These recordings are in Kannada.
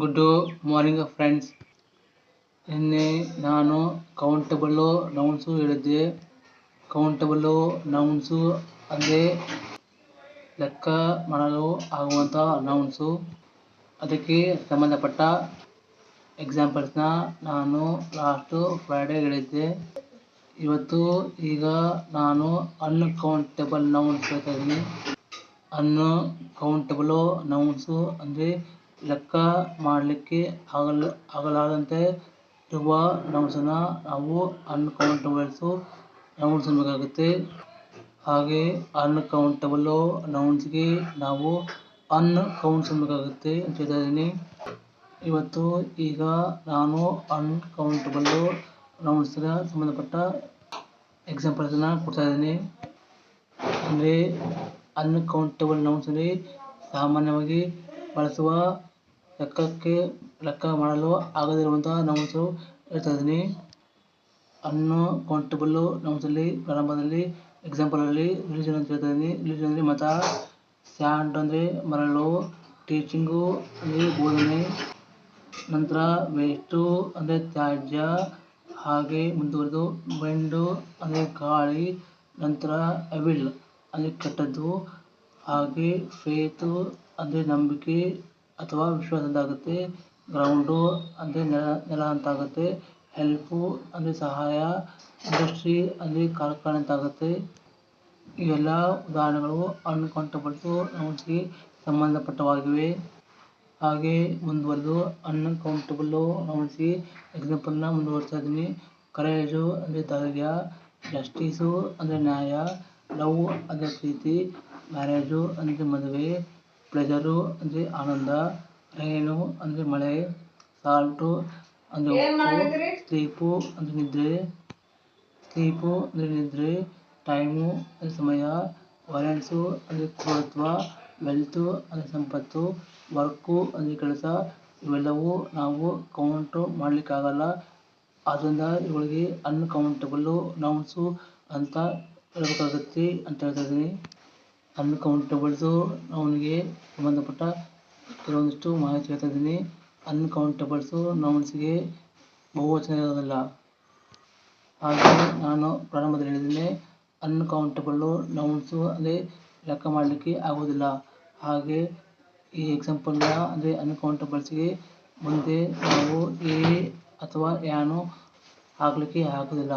ಗುಡ್ ಮಾರ್ನಿಂಗ್ ಫ್ರೆಂಡ್ಸ್ ನಿನ್ನೆ ನಾನು ಕೌಂಟಬಲ್ಲು ನೌನ್ಸು ಹೇಳಿದ್ದೆ. ಕೌಂಟಬಲ್ಲು ನೌನ್ಸು ಅಂದರೆ ಲೆಕ್ಕ ಮಾಡಲು ಆಗುವಂಥ ನೌನ್ಸು ಅದಕ್ಕೆ ಸಂಬಂಧಪಟ್ಟ ಎಕ್ಸಾಂಪಲ್ಸ್ನ ನಾನು ಲಾಸ್ಟು ಫ್ರೈಡೇ ಹೇಳಿದ್ದೆ. ಇವತ್ತು ಈಗ ನಾನು ಅನ್ಕೌಂಟಬಲ್ ನೌನ್ಸ್ ಹೇಳ್ತಾ ಇದ್ದೀನಿ. ಅನ್ಕೌಂಟಬಲು ನೌನ್ಸು ಅಂದರೆ ಲೆಕ್ಕ ಮಾಡಲಿಕ್ಕೆ ಆಗಲ್ಲ ಆಗಲಾರದಂತೆ ಇರುವ ನೌನ್ಸನ್ನು ನಾವು ಅನ್ಕೌಂಟಬಲ್ಸು ನೌನ್ಸ್ ಅನ್ನಬೇಕಾಗುತ್ತೆ ಹಾಗೆ ಅನ್ಕೌಂಟಬಲ್ಲು ನೌನ್ಸ್ಗೆ ನಾವು ಅನ್ಕೌಂಟ್ಸ್ ಅನ್ನಬೇಕಾಗುತ್ತೆ ಅಂತ ಹೇಳ್ತಾ ಇದ್ದೀನಿ. ಇವತ್ತು ಈಗ ನಾನು ಅನ್ಕೌಂಟಬಲ್ಲು ನೌನ್ಸ್ಗೆ ಸಂಬಂಧಪಟ್ಟ ಎಕ್ಸಾಂಪಲ್ಸನ್ನು ಕೊಡ್ತಾ ಇದ್ದೀನಿ. ಅಂದರೆ ಅನ್ಕೌಂಟಬಲ್ ನೌನ್ಸಲ್ಲಿ ಸಾಮಾನ್ಯವಾಗಿ ಬಳಸುವ ಲೆಕ್ಕಕ್ಕೆ ಲೆಕ್ಕ ಮಾಡಲು ಆಗದಿರುವಂಥ ನೌನ್ಸು ಹೇಳ್ತಾಯಿದ್ದೀನಿ ಅನ್ನೋ ಅನ್ಕೌಂಟಬಲ್ಲು ನೌನ್ಸಲ್ಲಿ ಪ್ರಾರಂಭದಲ್ಲಿ ಎಕ್ಸಾಂಪಲಲ್ಲಿ ರಿಲಿಜನ್ ಅಂತ ಹೇಳ್ತಾಯಿದ್ದೀನಿ ರಿಲಿಜನ್ ಅಂದರೆ ಮತ ಸ್ಯಾಂಡ್ ಅಂದರೆ ಮರಳು ಟೀಚಿಂಗು ಅಂದರೆ ಬೋಧನೆ, ನಂತರ ವೇಸ್ಟು ಅಂದರೆ ತ್ಯಾಜ್ಯ, ಹಾಗೆ ಮುಂದುವರೆದು ಬೆಂಡು ಅಂದರೆ ಗಾಳಿ, ನಂತರ ಅವಿಲ್ ಅಂದರೆ ಕೆಟ್ಟದ್ದು. ಹಾಗೆ ಫೇತು ಅಂದರೆ ನಂಬಿಕೆ ಅಥವಾ ವಿಶ್ವಾಸ ಅಂತಾಗುತ್ತೆ ಗ್ರೌಂಡು ಅಂದರೆ ನೆಲ ನೆಲ ಅಂತಾಗುತ್ತೆ ಹೆಲ್ಪು ಅಂದರೆ ಸಹಾಯ ಇಂಡಸ್ಟ್ರಿ ಅಂದರೆ ಕಾರ್ಖಾನೆ ಅಂತಾಗುತ್ತೆ. ಇವೆಲ್ಲ ಉದಾಹರಣೆಗಳು ಅನ್ಕೌಂಟಬಲ್ಸು ನಮಗೆ ಸಂಬಂಧಪಟ್ಟವಾಗಿವೆ. ಹಾಗೆ ಮುಂದುವರೆದು ಅನ್ಕೌಂಟಬಲ್ಲು ನೌನ್ಸ್ಗೆ ಎಕ್ಸಾಂಪಲ್ನ ಮುಂದುವರಿಸ್ತಾ ಇದ್ದೀನಿ. ಕರೇಜು ಅಂದರೆ ಧೈರ್ಯ ಜಸ್ಟಿಸು ಅಂದರೆ ನ್ಯಾಯ ಲವ್ ಅಂದರೆ ಪ್ರೀತಿ ಮ್ಯಾರೇಜು ಅಂದರೆ ಮದುವೆ ಪ್ಲೆಜರು ಅಂದರೆ ಆನಂದ ರೈನು ಅಂದರೆ ಮಳೆ ಸಾಲ್ಟು ಅಂದರೆ ಉಪ್ಪು ಸ್ಲೀಪು ಅಂದರೆ ನಿದ್ರೆ ಸ್ಲೀಪು ಅಂದರೆ ನಿದ್ರೆ ಟೈಮು ಅಂದರೆ ಸಮಯ ವೈಲೆನ್ಸು ಅಂದರೆ ಕ್ರೂರತ್ವ ವೆಲ್ತು ಅಂದರೆ ಸಂಪತ್ತು ವರ್ಕು ಅಂದರೆ ಕೆಲಸ ಇವೆಲ್ಲವೂ ನಾವು ಕೌಂಟು ಮಾಡಲಿಕ್ಕಾಗಲ್ಲ. ಆದ್ದರಿಂದ ಇವುಗಳಿಗೆ ಅನ್ಕೌಂಟಬಲ್ಲು ನೌನ್ಸು ಅಂತ ಹೇಳಬೇಕಾಗುತ್ತೆ ಅಂತ ಹೇಳ್ತಾ ಇದ್ದೀನಿ. ಅನ್ಕೌಂಟಬಲ್ಸು ಅವನಿಗೆ ಸಂಬಂಧಪಟ್ಟ ಕೆಲವೊಂದಿಷ್ಟು ಮಾಹಿತಿ ಹೇಳ್ತಾ ಇದ್ದೀನಿ. ಅನ್ಕೌಂಟಬಲ್ಸು ನೌನ್ಸ್ಗೆ ಬಹುವಚನ ಇರೋದಿಲ್ಲ. ಹಾಗೆ ನಾನು ಪ್ರಾರಂಭದಲ್ಲಿ ಹೇಳಿದ್ದೀನಿ ಅನ್ಕೌಂಟಬಲ್ಲು ನೌನ್ಸು ಅಂದರೆ ಲೆಕ್ಕ ಮಾಡಲಿಕ್ಕೆ ಆಗೋದಿಲ್ಲ ಹಾಗೆ ಈ ಎಕ್ಸಾಂಪಲ್ನ ಅಂದರೆ ಅನ್ಕೌಂಟಬಲ್ಸ್ಗೆ ಮುಂದೆ ನಾವು ಎ ಅಥವಾ ಯಾನು ಆಗಲಿಕ್ಕೆ ಆಗೋದಿಲ್ಲ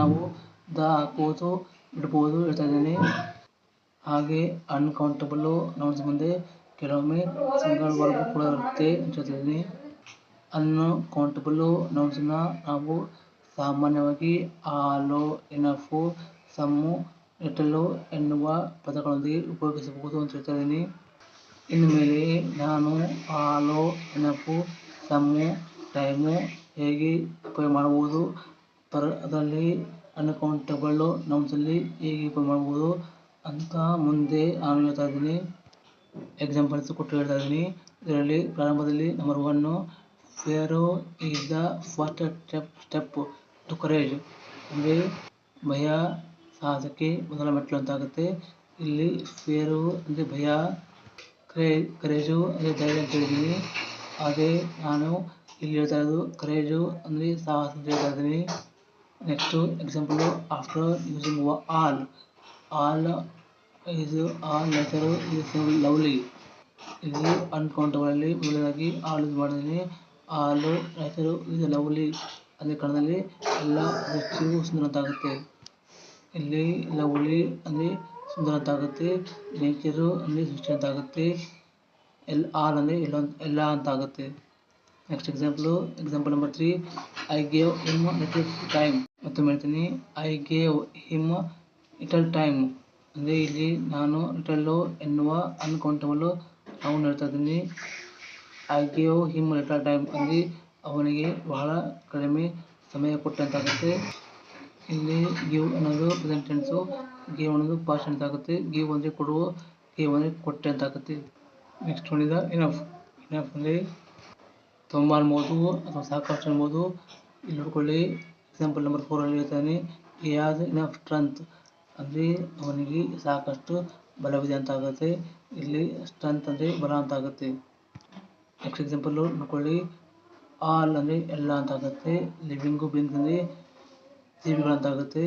ನಾವು ದ ಹಾಕ್ಬೋದು ಬಿಡ್ಬೋದು ಹೇಳ್ತಾ ಇದ್ದೀನಿ ಹಾಗೆ ಅನ್ಕೌಂಟಬಲ್ಲು ನೌನ್ಸ್ ಮುಂದೆ ಕೆಲವೊಮ್ಮೆ ಸಿಂಗಲ್ ವರ್ಗು ಕೂಡ ಇರುತ್ತೆ ಅಂತ ಹೇಳ್ತಾ ಇದ್ದೀನಿ ಅನ್ಕೌಂಟಬಲ್ಲು ನೌನ್ಸನ್ನ ನಾವು ಸಾಮಾನ್ಯವಾಗಿ ಆಲು ಎನಫು ಸಮ್ಮು ಲಿಟಲು ಎನ್ನುವ ಪದಗಳೊಂದಿಗೆ ಉಪಯೋಗಿಸಬಹುದು ಅಂತ ಹೇಳ್ತಾ ಇದ್ದೀನಿ ಇನ್ನು ಮೇಲೆ ನಾನು ಆಲು ಎನಫು ಸಮ್ಮು ಟೈಮು ಹೇಗೆ ಉಪಯೋಗ ಮಾಡಬಹುದು? ಪರ ಅದರಲ್ಲಿ ಅನ್ಕೌಂಟಬಲ್ಲು ನೌನ್ಸಲ್ಲಿ ಹೇಗೆ ಉಪಯೋಗ ಮಾಡ್ಬೋದು ಅಂತ ಮುಂದೆ ನಾನು ಹೇಳ್ತಾ ಇದ್ದೀನಿ. ಎಕ್ಸಾಂಪಲ್ಸ್ ಕೊಟ್ಟು ಹೇಳ್ತಾ ಇದ್ದೀನಿ. ಇದರಲ್ಲಿ ಪ್ರಾರಂಭದಲ್ಲಿ number one fear is the first step step to courage ಅಂದರೆ ಭಯ ಸಾಹಸಕ್ಕೆ ಮೊದಲ ಮೆಟ್ಟಲು ಅಂತಾಗುತ್ತೆ ಇಲ್ಲಿ ಫೇರು ಅಂದರೆ ಭಯ ಕ್ರೇ ಕರೇಜು ಅಂದರೆ ಧೈರ್ಯ ಅಂತ ಹೇಳಿದ್ದೀನಿ. ಹಾಗೆ ನಾನು ಇಲ್ಲಿ ಹೇಳ್ತಾ ಇರೋದು ಕರೇಜು ಅಂದರೆ ಸಾಹಸ ಅಂತ ಹೇಳ್ತಾ ಇದ್ದೀನಿ. Next example after using all all ಇದು ಆಲ್ ನೇಚರು is ಲವ್ಲಿ ಇಲ್ಲಿ ಅನ್ಕೌಂಟಬಲಲ್ಲಿ ಮೊದಲಾಗಿ ಆಲ್ ಯೂಸ್ ಮಾಡಿದ್ದೀನಿ ಆಲು ನೇಚರು ಇಸ್ ಲವ್ಲಿ ಅದೇ ಕಾರಣದಲ್ಲಿ ಎಲ್ಲ ಹೆಚ್ಚು ಸುಂದರ ಅಂತಾಗುತ್ತೆ ಇಲ್ಲಿ ಲವ್ಲಿ ಅಂದರೆ ಸುಂದರ ಅಂತಾಗುತ್ತೆ ನೇಚರು ಅಂದರೆ ಸೃಷ್ಟಿ ಅಂತಾಗುತ್ತೆ ಎಲ್ ಆಲ್ ಅಂದರೆ ಎಲ್ಲ ಎಲ್ಲ ಅಂತಾಗುತ್ತೆ. Next example example number three I gave him little time ಮತ್ತೊಮ್ಮೆ ಹೇಳ್ತೀನಿ I gave him little time ಅಂದರೆ ಇಲ್ಲಿ ನಾನು ಲಿಟಲ್ಲು ಎನ್ನುವ ಅನ್ಕೌಂಟಬಲ್ ಅವನು ಹೇಳ್ತಾ ಇದ್ದೀನಿ. I gave him little time ಅಂದರೆ ಅವನಿಗೆ ಬಹಳ ಕಡಿಮೆ ಸಮಯ ಕೊಟ್ಟಂತಾಗುತ್ತೆ. ಇಲ್ಲಿ ಗಿವ್ ಅನ್ನೋದು ಪ್ರೆಸೆಂಟ್ ಟೆನ್ಸು ಗೇವ್ ಅನ್ನೋದು ಪಾಸ್ಟ್ ಟೆನ್ಸ್ ಆಗುತ್ತೆ. ಗಿವ್ ಅಂದರೆ ಕೊಡುವ ಗೇವ್ ಅಂದರೆ ಕೊಟ್ಟೆ ಅಂತಾಗುತ್ತೆ ನೆಕ್ಸ್ಟ್ ನೋಡಿದ ಇನಫ್ ಇನಫ್ ಅಂದರೆ ತುಂಬ ಅನ್ಬೋದು ಅಥವಾ ಸಾಕಷ್ಟು ಅನ್ಬೋದು ಇಲ್ಲಿ ನೋಡ್ಕೊಳ್ಳಿ ಎಕ್ಸಾಂಪಲ್ ನಂಬರ್ ಫೋರಲ್ಲಿ ಹೇಳ್ತಾನೆ. ಈ ಹ್ಯಾಸ್ ಇನಫ್ ಸ್ಟ್ರೆಂತ್ ಅಂದರೆ ಅವನಿಗೆ ಸಾಕಷ್ಟು ಬಲವಿದೆ ಅಂತ ಆಗುತ್ತೆ. ಇಲ್ಲಿ ಸ್ಟ್ರೆಂತ್ ಅಂದರೆ ಬಲ ಅಂತ ಆಗುತ್ತೆ. ನೆಕ್ಸ್ಟ್ ಎಕ್ಸಾಂಪಲ್ ನೋಡ್ಕೊಳ್ಳಿ. ಆಲ್ ಅಂದರೆ ಎಲ್ಲ ಅಂತ ಆಗುತ್ತೆ. ಲಿವಿಂಗು ಬಿಂಗ್ ಅಂದರೆ ಜೀವಿಗಳಂತ ಆಗುತ್ತೆ.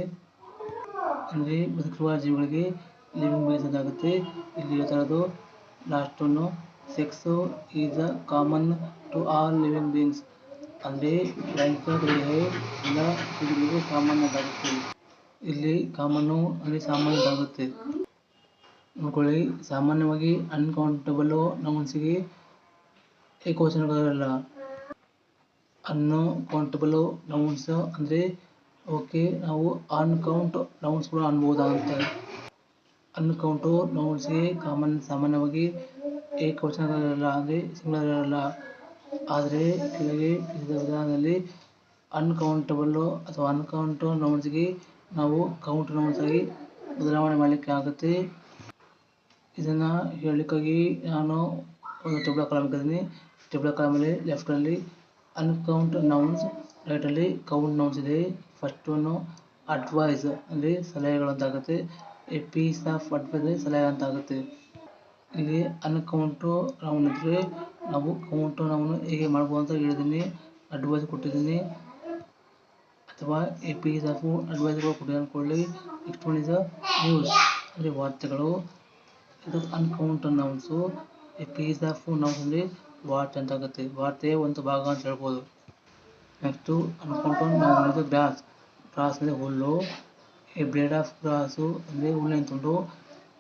ಅಂದರೆ ಬದುಕಿರುವ ಜೀವಿಗಳಿಗೆ ಲಿವಿಂಗ್ ಬೇಸ್ ಅಂತ ಆಗುತ್ತೆ. ಇಲ್ಲಿ ಹೇಳ್ತಾ ಇರೋದು last one sex is a common to all living beings, ಅಲ್ಲಿ ಲೈಂಗಿಕ ಎಲ್ಲ ಜೀವಿಗಳಿಗೂ ಸಾಮಾನ್ಯ ಆಗುತ್ತೆ ಇಲ್ಲಿ ಕಾಮನ್ನು ಅಲ್ಲಿ ಸಾಮಾನ್ಯ ಆಗುತ್ತೆ ನೋಡ್ಕೊಳ್ಳಿ ಸಾಮಾನ್ಯವಾಗಿ ಅನ್ಕೌಂಟಬಲ್ ನೌನ್ಸಿಗೆ ಏಕವಚನಗಳಿರಲ್ಲ ಅನ್ಕೌಂಟಬಲ್ ನೌನ್ಸ್ ಅಂದರೆ ಓಕೆ ನಾವು ಅನ್ಕೌಂಟ್ ನೌನ್ಸ್ ಕೂಡ ಅನ್ಬೋದಾ ಅಂತ ಅನ್ಕೌಂಟು ನೌನ್ಸ್ಗೆ ಕಾಮನ್ ಸಾಮಾನ್ಯವಾಗಿ ಏಕವಚನಗಳಿರಲ್ಲ ಅಂದರೆ ಸಿಂಗುಲರ್ ಇರಲ್ಲ ಆದರೆ ಕೆಳಗೆ ತಿಳಿದ ವಿಧಾನದಲ್ಲಿ ಅನ್ಕೌಂಟಬಲ್ ಅಥವಾ ಅನ್ಕೌಂಟ್ ನೌನ್ಸ್ಗೆ ನಾವು ಕೌಂಟ್ ನೌನ್ಸ್ ಆಗಿ ಬದಲಾವಣೆ ಮಾಡಲಿಕ್ಕೆ ಆಗುತ್ತೆ. ಇದನ್ನು ಹೇಳಲಿಕ್ಕಾಗಿ ನಾನು ಒಂದು ಟೇಬಲ್ ಕಾಲಮ್ ಟೇಬಲ್ ಕಾಲಮಲ್ಲಿ ಲೆಫ್ಟಲ್ಲಿ ಅನ್ಕೌಂಟ್ ನೌನ್ಸ್ ರೈಟಲ್ಲಿ ಕೌಂಟ್ ನೌನ್ಸ್ ಇದೆ ಫಸ್ಟ್ ಒನ್ನು ಅಡ್ವೈಸ್ ಅಂದರೆ ಸಲಹೆಗಳು ಅಂತ ಆಗುತ್ತೆ ಎ ಪೀಸ್ ಆಫ್ ಅಡ್ವೈಸ್ ಸಲಹೆ ಅಂತ ಆಗುತ್ತೆ ಇಲ್ಲಿ ಅನ್ಕೌಂಟು ನೌನ್ ಇದ್ದರೆ ನಾವು ಕೌಂಟು ನೌನ್ ಹೇಗೆ ಮಾಡ್ಬೋದು ಅಂತ ಹೇಳಿದ್ದೀನಿ. ಅಡ್ವೈಸ್ ಕೊಟ್ಟಿದ್ದೀನಿ. ಅಥವಾ ಎ ಪೀಸ್ ಆಫ್ ಅಡ್ವೈಸ್ಗಳು ಕೊಟ್ಟಿದ್ದೀನಿ ಅಂದ್ಕೊಳ್ಳಿ. ನೆಕ್ಸ್ಟ್ ಒನ್ ಇಸ್ ನ್ಯೂಸ್ ಅಂದರೆ ವಾರ್ತೆಗಳು. ಇದು uncount nouns a piece of nouns ಅಂದರೆ ವಾರ್ತೆ ಅಂತ ಆಗುತ್ತೆ. ವಾರ್ತೆಯ ಒಂದು ಭಾಗ ಅಂತ ಹೇಳ್ಬೋದು. ನೆಕ್ಸ್ಟು ಅನ್ಕೌಂಟ್ ನೌನ್ ಅಂದರೆ ಗ್ರಾಸ್ ಗ್ರಾಸ್ ಅಂದರೆ ಹುಲ್ಲು. ಎ ಬ್ಲೇಡ್ ಆಫ್ ಗ್ರಾಸು ಅಂದರೆ ಹುಲ್ಲಿನ ತುಂಡು.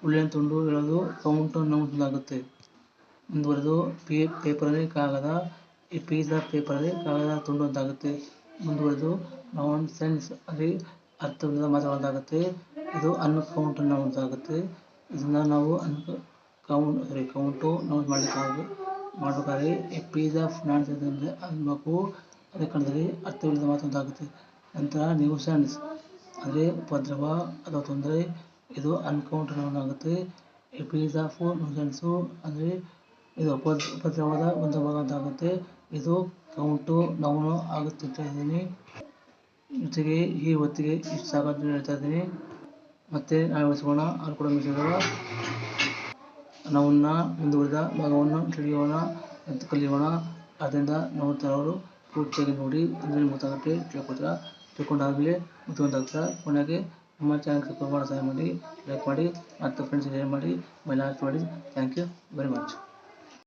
ಹುಲ್ಲಿನ ತುಂಡು ಹೇಳೋದು ಕೌಂಟ್ ನೌನ್ಸ್ ಆಗುತ್ತೆ. ಮುಂದುವರೆದು ಪೇ ಪೇಪರ್ ಅಂದರೆ ಕಾಗದ, ಈ ಪೀಸ್ ಆಫ್ ಪೇಪರ್ ಅಂದರೆ ಕಾಗದ ತುಂಡು ಅಂತ ಆಗುತ್ತೆ ಮುಂದುವರೆದು ನಾನ್ ಸೆನ್ಸ್ ಅಲ್ಲಿ ಅರ್ಥವಿಲ್ಲದ ಮಾತಾಡುವಂತಾಗುತ್ತೆ ಇದು ಅನ್ಕೌಂಟ್ ಕೌಂಟ್ ಆಗುತ್ತೆ ಇದನ್ನು ನಾವು ಅನ್ ಕೌಂಟ್ ಸಾರಿ ಕೌಂಟು ನಾವು ಮಾಡಬೇಕಾಗಿ ಮಾಡಬೇಕಾದ್ರೆ a piece of nonsense ಅಂದರೆ ಅನ್ಬೇಕು ಅದೇ ಕಾರಣದಲ್ಲಿ ಅರ್ಥವಿಲ್ಲದ ಮಾತು ಒಂದಾಗುತ್ತೆ ನಂತರ ನ್ಯೂ ಸೆನ್ಸ್ ಅಂದರೆ ಉಪದ್ರವ ಅಥವಾ ತೊಂದರೆ, ಇದು ಅನ್ಕೌಂಟ್ ಕೌಂಟ್ ಆಗುತ್ತೆ ಎ ಪೀಸ್ ಆಫ್ ನ್ಯೂಸೆನ್ಸು ಅಂದರೆ ಇದು ಉಪದ್ ಉಪದ್ರವದ ಒಂದು ಭಾಗ ಅಂತ ಆಗುತ್ತೆ ಇದು ಕೌಂಟು ನಾವು ಆಗುತ್ತೆ ಅಂತ ಇದ್ದೀನಿ. ಜೊತೆಗೆ ಈ ಹೊತ್ತಿಗೆ ಇಷ್ಟು ಸಾಕು ಹೇಳ್ತಾ ಇದ್ದೀನಿ. ಮತ್ತೆ ನಾಳೆ ಅವ್ರು ಕೂಡ ಮಿಸಿರುವ ನಾವನ್ನ ಮುಂದುವರಿದ ಭಾಗವನ್ನು ತಿಳಿಯೋಣ ಮತ್ತು ಕಲಿಯೋಣ. ಆದ್ದರಿಂದ ನೋಡ್ತಾ ಇರೋರು ಪೂರ್ತಿಯಾಗಿ ನೋಡಿ ಅಂದರೆ ಗೊತ್ತಾಗುತ್ತೆ ತಿಳ್ಕೊಳ್ತೀರಾ. ತಿಳ್ಕೊಂಡಾದ್ಮೇಲೆ ಮತ್ತೆ ಗೊತ್ತಾಗ್ತದೆ ಕೊನೆಗೆ ನಮ್ಮ ಚಾನಲ್ ಸಬ್ಸ್ಕ್ರೈಬ್ ಮಾಡೋ ಸಹಾಯ ಮಾಡಿ ಲೈಕ್ ಮಾಡಿ ಮತ್ತು ಫ್ರೆಂಡ್ಸ್ ಶೇರ್ ಮಾಡಿ ಮೈ ಹಾಕಿ ಮಾಡಿ. Thank you very much